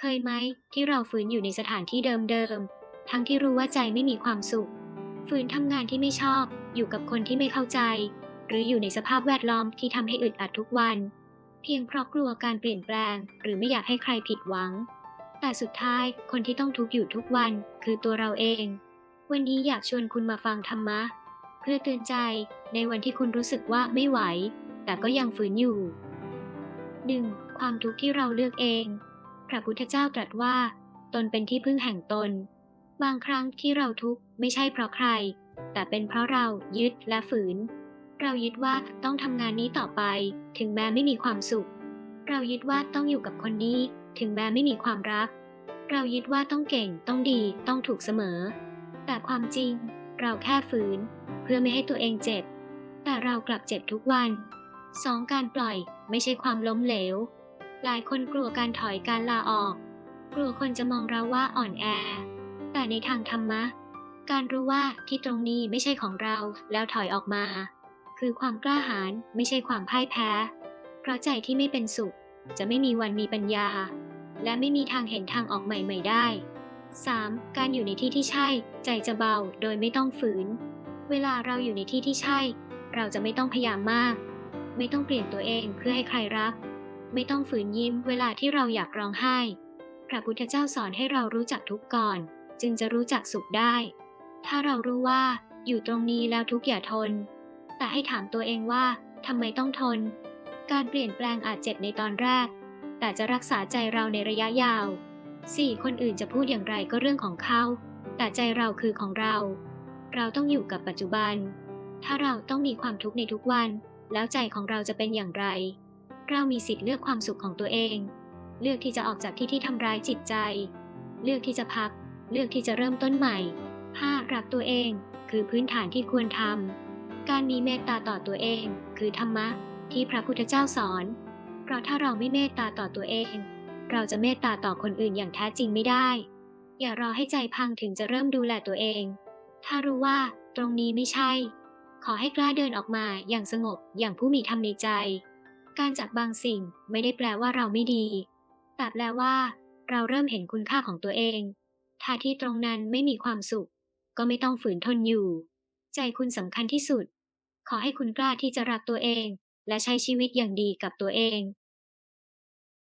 เคยไหมที่เราฝืนอยู่ในสถานที่เดิมๆ ทั้งที่รู้ว่าใจไม่มีความสุข ฝืนทำงานที่ไม่ชอบ อยู่กับคนที่ไม่เข้าใจ หรืออยู่ในสภาพแวดล้อมที่ทำให้อึดอัดทุกวัน เพียงเพราะกลัวการเปลี่ยนแปลง หรือไม่อยากให้ใครผิดหวัง แต่สุดท้ายคนที่ต้องทุกข์อยู่ทุกวัน คือตัวเราเอง วันนี้อยากชวนคุณมาฟังธรรมะ เพื่อเตือนใจในวันที่คุณรู้สึกว่าไม่ไหว แต่ก็ยังฝืนอยู่ 1. ความทุกข์ที่เราเลือกเอง พระพุทธเจ้าตรัสว่า ตนเป็นที่พึ่งแห่งตน บางครั้งที่เราทุกข์ไม่ใช่เพราะใคร แต่เป็นเพราะเรายึดและฝืน เรายึดว่าต้องทำงานนี้ต่อไป ถึงแม้ไม่มีความสุข เรายึดว่าต้องอยู่กับคนนี้ ถึงแม้ไม่มีความรัก เรายึดว่าต้องเก่งต้องดีต้องถูกเสมอ แต่ความจริง เราแค่ฝืน เพื่อไม่ให้ตัวเองเจ็บ แต่เรากลับเจ็บทุกวัน 2. การปล่อยไม่ใช่ความล้มเหลว หลายคนกลัวการถอยการลาออก กลัวคนจะมองเราว่าอ่อนแอ แต่ในทางธรรมะ การรู้ว่าที่ตรงนี้ไม่ใช่ของเราแล้วถอยออกมา คือความกล้าหาญไม่ใช่ความพ่ายแพ้ เพราะใจที่ไม่เป็นสุข จะไม่มีวันมีปัญญา และไม่มีทางเห็นทางออกใหม่ๆได้ 3. การอยู่ในที่ที่ใช่ ใจจะเบาโดยไม่ต้องฝืน เวลาเราอยู่ในที่ที่ใช่ เราจะไม่ต้องพยายามมาก ไม่ต้องเปลี่ยนตัวเองเพื่อให้ใครรัก ไม่ต้องฝืนยิ้มเวลาที่เราอยากร้องไห้ พระพุทธเจ้าสอนให้เรารู้จักทุกข์ก่อน จึงจะรู้จักสุขได้ ถ้าเรารู้ว่า อยู่ตรงนี้แล้วทุกข์อย่าทน แต่ให้ถามตัวเองว่าทำไมต้องทน การเปลี่ยนแปลงอาจเจ็บในตอนแรก แต่จะรักษาใจเราในระยะยาว 4. คนอื่นจะพูดอย่างไรก็เรื่องของเขา แต่ใจเราคือของเรา เราต้องอยู่กับปัจจุบัน ถ้าเราต้องมีความทุกข์ในทุกวัน แล้วใจของเราจะเป็นอย่างไร เรามีสิทธิ์เลือกความสุขของตัวเอง เลือกที่จะออกจากที่ที่ทำร้ายจิตใจ เลือกที่จะพัก เลือกที่จะเริ่มต้นใหม่ 5. รักตัวเองคือพื้นฐานที่ควรทำ การมีเมตตาต่อตัวเอง คือธรรมะที่พระพุทธเจ้าสอน เพราะถ้าเราไม่เมตตาต่อตัวเอง เราจะเมตตาต่อคนอื่นอย่างแท้จริงไม่ได้ อย่ารอให้ใจพังถึงจะเริ่มดูแลตัวเอง ถ้ารู้ว่าตรงนี้ไม่ใช่ ขอให้กล้าเดินออกมาอย่างสงบอย่างผู้มีธรรมในใจ การจากบางสิ่งไม่ได้แปลว่าเราไม่ดี แต่แปลว่า เราเริ่มเห็นคุณค่าของตัวเอง ถ้าที่ตรงนั้นไม่มีความสุข ก็ไม่ต้องฝืนทนอยู่ ใจคุณสำคัญที่สุด ขอให้คุณกล้าที่จะรักตัวเอง และใช้ชีวิตอย่างดีกับตัวเอง